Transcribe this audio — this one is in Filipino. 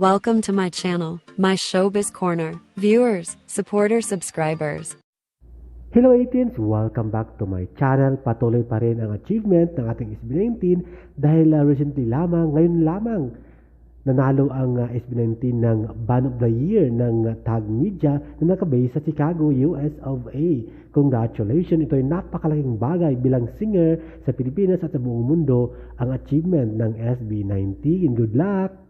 Welcome to my channel, my Showbiz Corner. Viewers, supporters, subscribers. Hello 18s! Welcome back to my channel. Patuloy pa rin ang achievement ng ating SB19 dahil uh, recently lamang, ngayon lamang, nanalo ang uh, SB19 ng Ban of the Year ng uh, Tag Media na nakabase sa Chicago, US of A. Congratulations! Ito ay napakalaking bagay bilang singer sa Pilipinas at sa buong mundo ang achievement ng SB19. Good luck!